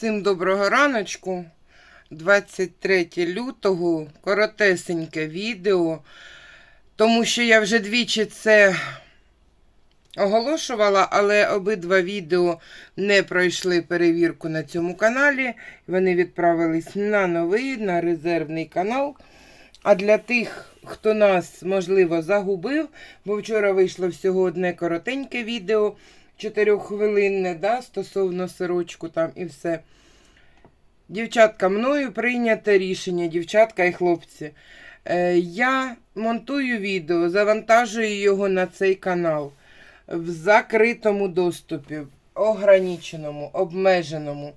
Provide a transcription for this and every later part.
Всім доброго раночку. 23 лютого, коротесеньке відео, тому що я вже двічі це оголошувала, але обидва відео не пройшли перевірку на цьому каналі. Вони відправились на новий, на резервний канал. А для тих, хто нас, можливо, загубив, бо вчора вийшло всього одне коротеньке відео, 4-хвилинне, да, стосовно сирочку там і все. Дівчатка, мною прийнято рішення, дівчатка і хлопці. Е, я монтую відео, завантажую його на цей канал в закритому доступі, ограниченому, обмеженому.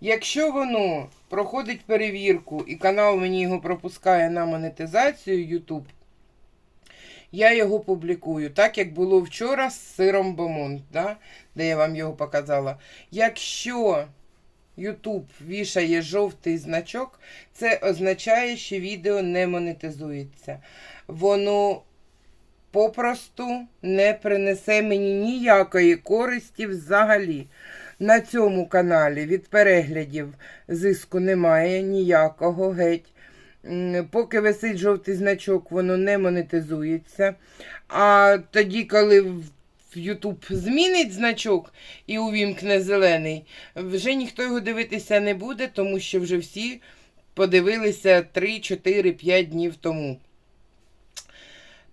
Якщо воно проходить перевірку і канал мені його пропускає на монетизацію YouTube, я його публікую, так як було вчора з сиром Бомонт, да? де я вам його показала. Якщо YouTube вішає жовтий значок, це означає, що відео не монетизується. Воно попросту не принесе мені ніякої користі взагалі. На цьому каналі від переглядів зиску немає ніякого геть. Поки висить жовтий значок, воно не монетизується. А тоді, коли в YouTube змінить значок і увімкне зелений, вже ніхто його дивитися не буде, тому що вже всі подивилися 3, 4, 5 днів тому.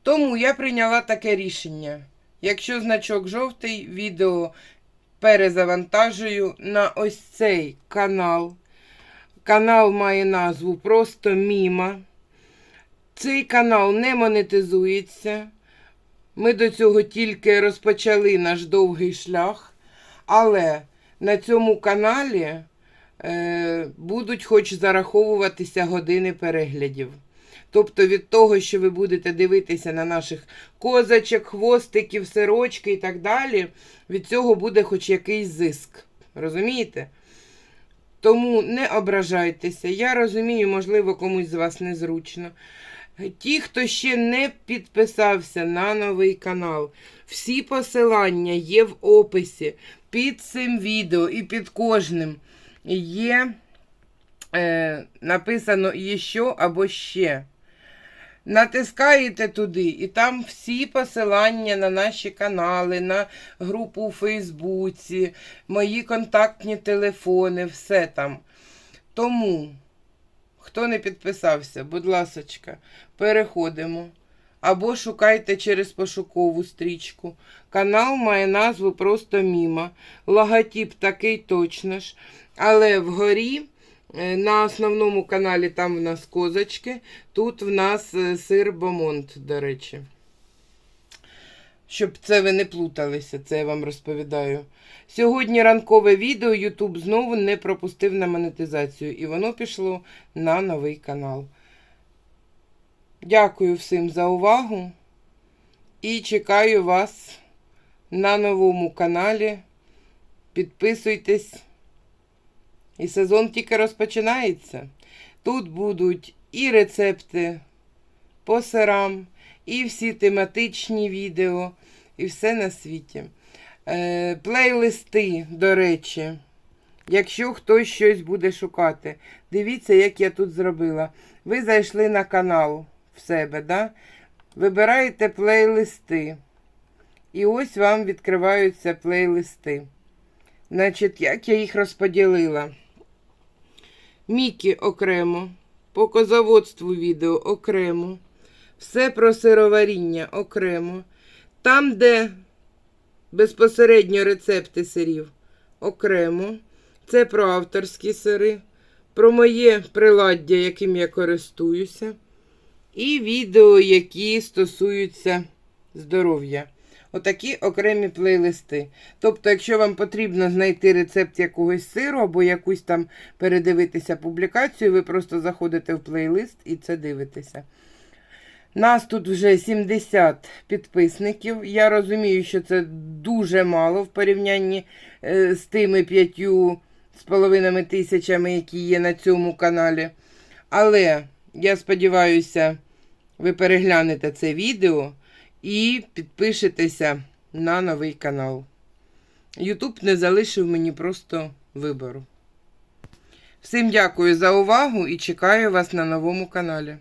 Тому я прийняла таке рішення. Якщо значок жовтий, відео перезавантажую на ось цей канал. Канал має назву Просто Міма. Цей канал не монетизується. Ми до цього тільки розпочали наш довгий шлях. Але на цьому каналі е, будуть хоч зараховуватися години переглядів. Тобто від того, що ви будете дивитися на наших козачок, хвостиків, сирочки і так далі, від цього буде хоч якийсь зиск. Розумієте? Тому не ображайтеся. Я розумію, можливо, комусь з вас незручно. Ті, хто ще не підписався на новий канал, всі посилання є в описі під цим відео і під кожним є е, написано «Ще» або ще. Натискаєте туди, і там всі посилання на наші канали, на групу у Фейсбуці, мої контактні телефони, все там. Тому, хто не підписався, будь ласочка, переходимо. Або шукайте через пошукову стрічку. Канал має назву просто Міма. Логотип такий точно ж. Але вгорі на основному каналі там в нас козочки. Тут в нас е, сир Бомонт, до речі. Щоб це ви не плуталися, це я вам розповідаю. Сьогодні ранкове відео YouTube знову не пропустив на монетизацію, і воно пішло на новий канал. Дякую всім за увагу і чекаю вас на новому каналі. Підписуйтесь. І сезон тільки розпочинається. Тут будуть і рецепти по сирам, і всі тематичні відео, і все на світі. Е, плейлисти, до речі, якщо хтось щось буде шукати, дивіться, як я тут зробила. Ви зайшли на канал в себе, да? вибираєте плейлисти. І ось вам відкриваються плейлисти. Значить, як я їх розподілила? Мікі окремо, по козаводству відео окремо, все про сироваріння окремо. Там, де безпосередньо рецепти сирів окремо. Це про авторські сири, про моє приладдя, яким я користуюся. І відео, які стосуються здоров'я. Отакі окремі плейлисти. Тобто, якщо вам потрібно знайти рецепт якогось сиру або якусь там передивитися публікацію, ви просто заходите в плейлист і це дивитеся. Нас тут вже 70 підписників. Я розумію, що це дуже мало в порівнянні е, з тими п'ятью з половинами тисячами, які є на цьому каналі. Але я сподіваюся, ви переглянете це відео і підпишетеся на новий канал. Ютуб не залишив мені просто вибору. Всім дякую за увагу і чекаю вас на новому каналі.